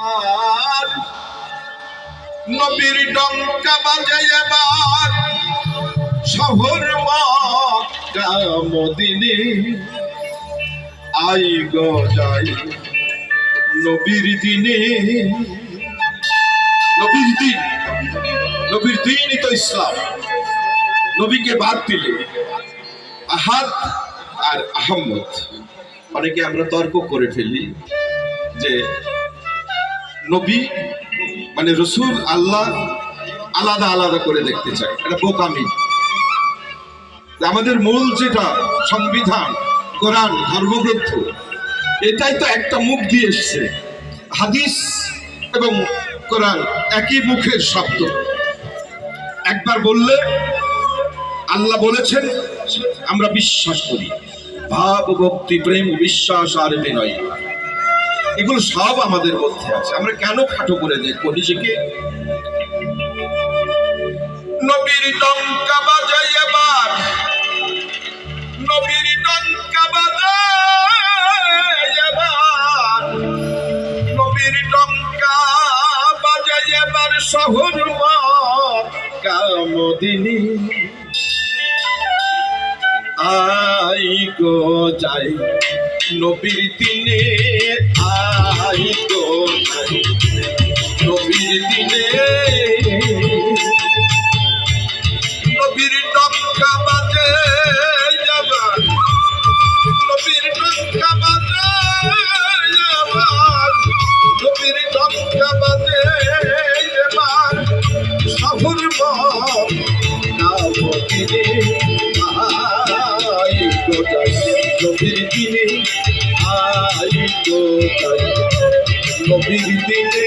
আর নবীর ডঙ্কা বাজে এবার শহর মক্কা, মদিনে। আই গো যাই নবীর দিনে। নবীর দিন, নবীর দিনই তো ইসলাম। নবীকে বাদ দিলে আহাদ আর আহম্মদ। অনেকে আমরা তর্ক করে ফেলি যে নবী মানে রসুল আল্লাহ আলাদা আলাদা করে দেখতে চায়। এটা বোকামি। আমাদের মূল যেটা সংবিধান, কোরআন, ধর্মগ্রন্থ, এটাই তো একটা মুখ দিয়ে এসছে। হাদিস এবং কোরআন একই মুখের শব্দ। একবার বললে আল্লাহ বলেছেন, আমরা বিশ্বাস করি। ভাব ভক্তি প্রেম, বিশ্বাস আর বিনয় এগুলো সব আমাদের মধ্যে আছে। আমরা কেন খাটো করে দেখব নিজেকে? নবীর ডঙ্কা বাজাই এবার। নবীর ডঙ্কা বাজাই এবার। নবীর ডঙ্কা বাজাই এবার শহর কামদিনী আই গো যাই। নবীর দিনে আই যাই নবীর দিনে নবীর ডঙ্কা বাজে যাবার নবীর ডঙ্কা বাজে যাবার নবীর ডঙ্কা বাজে এবার শহর মদিনে আই নবীর দিনে যাই নবীর দিনে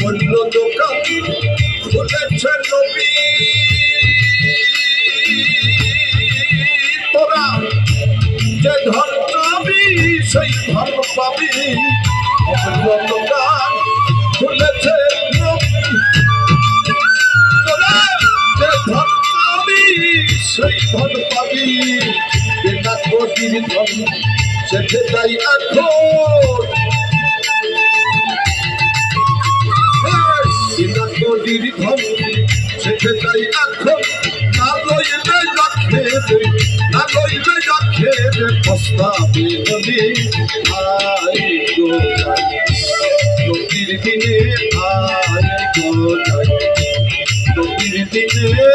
অমূল্য দোকান খুলেছে নবী। তোরা যে ধন পাবি, সেই ধন পাবি। অমূল্য দোকান খুলেছে তোরা যে ধন পাবি, সেই ধন পাবি। বিনা কোটির ধন সেটা তাই এখন বিনা নদীর ধন সেটা তাই এখন না লইবে রাখে না লইবে রাখে রে পস্তাবে নদী আই গোজাই নদীর দিনে আই গোজাই নদীর দিনে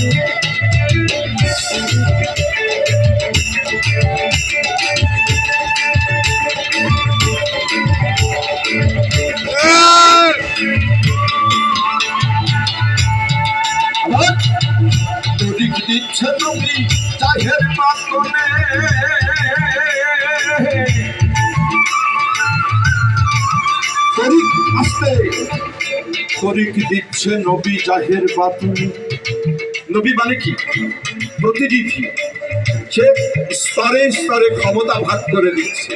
আবার দিচ্ছে তুমি চাহের তরিক আসতে, তরিক দিচ্ছে নবী জাহের বাতুনি নবী মানে কি? প্রতিনিধি। সে স্তরে স্তরে ক্ষমতা ভাগ করে দিচ্ছে।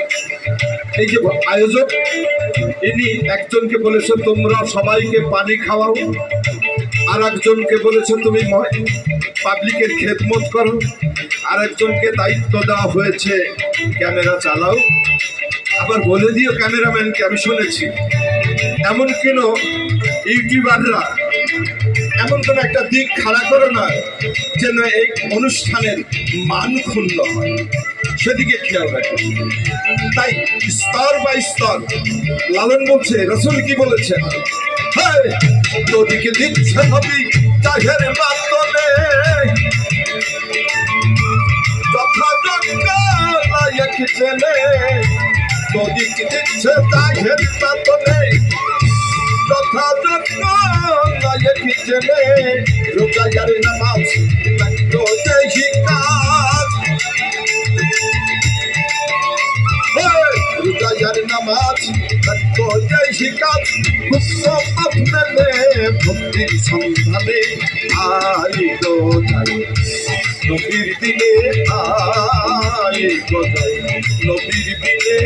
এই যে আয়োজক, ইনি একজনকে বলেছে, তোমরা সবাইকে পানি খাওয়াও আর একজনকে বলেছে, তুমি পাবলিকের খেদমত করো। আর একজনকে দায়িত্ব দেওয়া হয়েছে, ক্যামেরা চালাও। আবার বলে দিও ক্যামেরাম্যানকে, আমি শুনেছি। এমন কেন ইউটিউবাররা? এমন কোনো একটা দিক খাড়া করো না, যেন এই অনুষ্ঠানের মান ক্ষুণ্ণ হয়। সেদিকে খেয়াল রাখো। তাই স্তর বাই স্তর, লালন বলছে, রসুল কি বলেছেন? হ্যাঁ তোদিকে দিচ্ছে নবী তাহের মাতনে নায়ক জেনে তোদিকে দিচ্ছে তাহের মাতনে যথাযোগ্য নায়ক জেনে রোজায়ার নামাজ তো দেহি কাজ রোজায়ার নামাজ তো দেহি কাজ মুসম্মত মেলে ভক্তির সন্ধানে আই গো যাই নবীর দিলে আই গো যাই নবীর দিনে